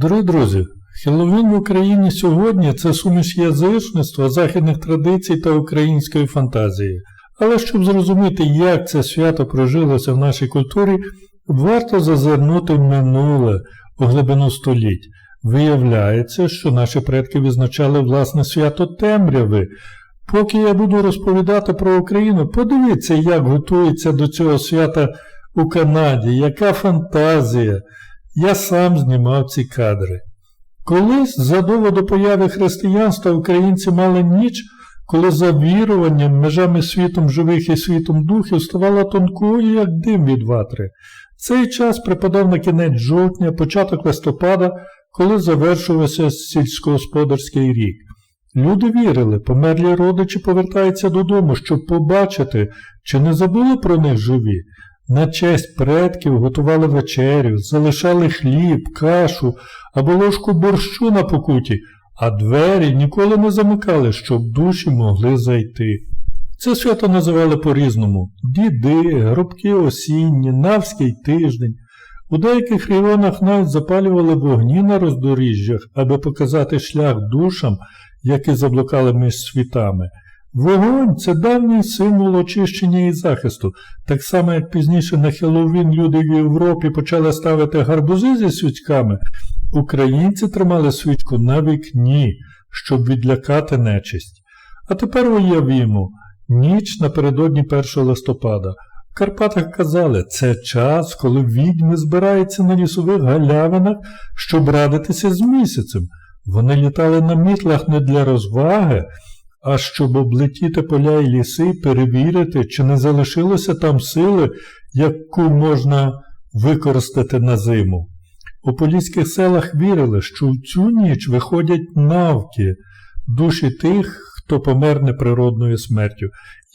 Дорогі друзі, Хеллоуін в Україні сьогодні це суміш язичництва, західних традицій та української фантазії. Але щоб зрозуміти, як це свято прожилося в нашій культурі, варто зазирнути в минуле у глибину століть. Виявляється, що наші предки відзначали власне свято темряви. Поки я буду розповідати про Україну, подивіться, як готується до цього свята у Канаді, яка фантазія. Я сам знімав ці кадри. Колись, задовго до появи християнства, українці мали ніч, коли за віруванням, межами світом живих і світом духів ставала тонкою, як дим від ватри. Цей час припадав на кінець жовтня, початок листопада, коли завершувався сільськогосподарський рік. Люди вірили, померлі родичі повертаються додому, щоб побачити, чи не забули про них живі. На честь предків готували вечерю, залишали хліб, кашу або ложку борщу на покуті, а двері ніколи не замикали, щоб душі могли зайти. Це свято називали по-різному діди, гробки осінні, навський тиждень. У деяких районах навіть запалювали вогні на роздоріжжях, аби показати шлях душам, які заблукали між світами. Вогонь це давній символ очищення і захисту. Так само, як пізніше на Хеллоуін люди в Європі почали ставити гарбузи зі свічками, українці тримали свічку на вікні, щоб відлякати нечисть. А тепер уявімо, ніч напередодні 1 листопада. В Карпатах казали, це час, коли відьми збираються на лісових галявинах, щоб радитися з місяцем. Вони літали на мітлах не для розваги, а щоб облетіти поля і ліси, перевірити, чи не залишилося там сили, яку можна використати на зиму. У поліських селах вірили, що в цю ніч виходять навки, душі тих, хто помер неприродною смертю.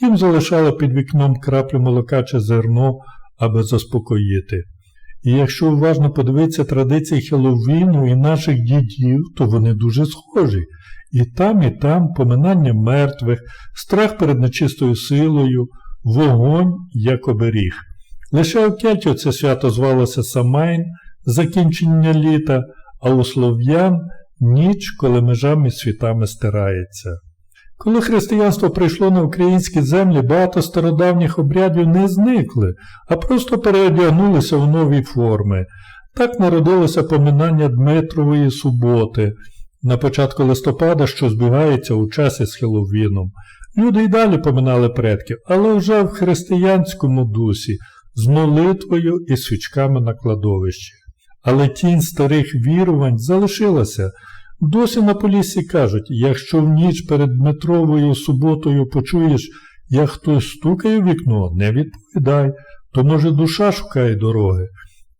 Їм залишали під вікном краплю молока чи зерно, аби заспокоїти. І якщо уважно подивитися традиції Хеллоуіну і наших дідів, то вони дуже схожі. І там, і там поминання мертвих, страх перед нечистою силою, вогонь як оберіг. Лише у Кельтів це свято звалося Самайн, закінчення літа, а у слов'ян ніч, коли межа між світами стирається. Коли християнство прийшло на українські землі, багато стародавніх обрядів не зникли, а просто переодягнулися в нові форми. Так народилося поминання Дмитрової суботи на початку листопада, що збігається у часі з Хеловіном. Люди й далі поминали предків, але вже в християнському дусі, з молитвою і свічками на кладовищі. Але тінь старих вірувань залишилася. Досі на полісі кажуть, якщо в ніч перед Дмитровою суботою почуєш, як хтось стукає в вікно, не відповідай, то, може, душа шукає дороги.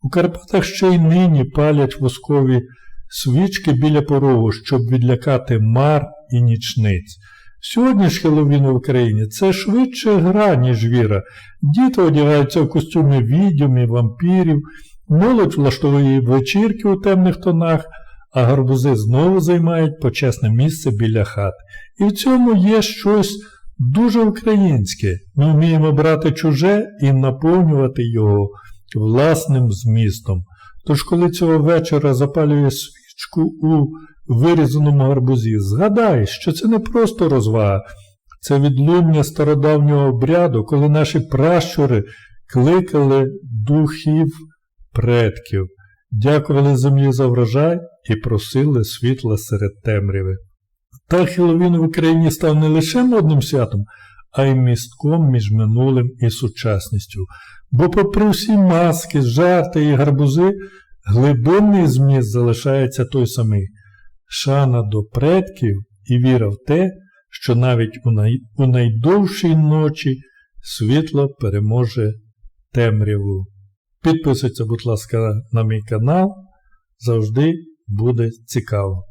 У Карпатах ще й нині палять воскові свічки біля порогу, щоб відлякати мар і нічниць. Сьогодні ж Хеллоуін в Україні це швидше гра, ніж віра. Діти одягаються в костюми відьом і вампірів, молодь влаштовує вечірки у темних тонах, а гарбузи знову займають почесне місце біля хат. І в цьому є щось дуже українське. Ми вміємо брати чуже і наповнювати його власним змістом. Тож, коли цього вечора запалює свічку у вирізаному гарбузі, згадай, що це не просто розвага, це відлуння стародавнього обряду, коли наші пращури кликали духів предків, дякували землі за врожай і просили світла серед темряви. Та Хеллоуін в Україні став не лише модним святом, а й містком між минулим і сучасністю. Бо, попри всі маски, жарти і гарбузи, глибинний зміст залишається той самий шана до предків і віра в те, що навіть у, най... у найдовшій ночі світло переможе темряву. Підписуйтесь, будь ласка, на мій канал. Завжди буде цікаво.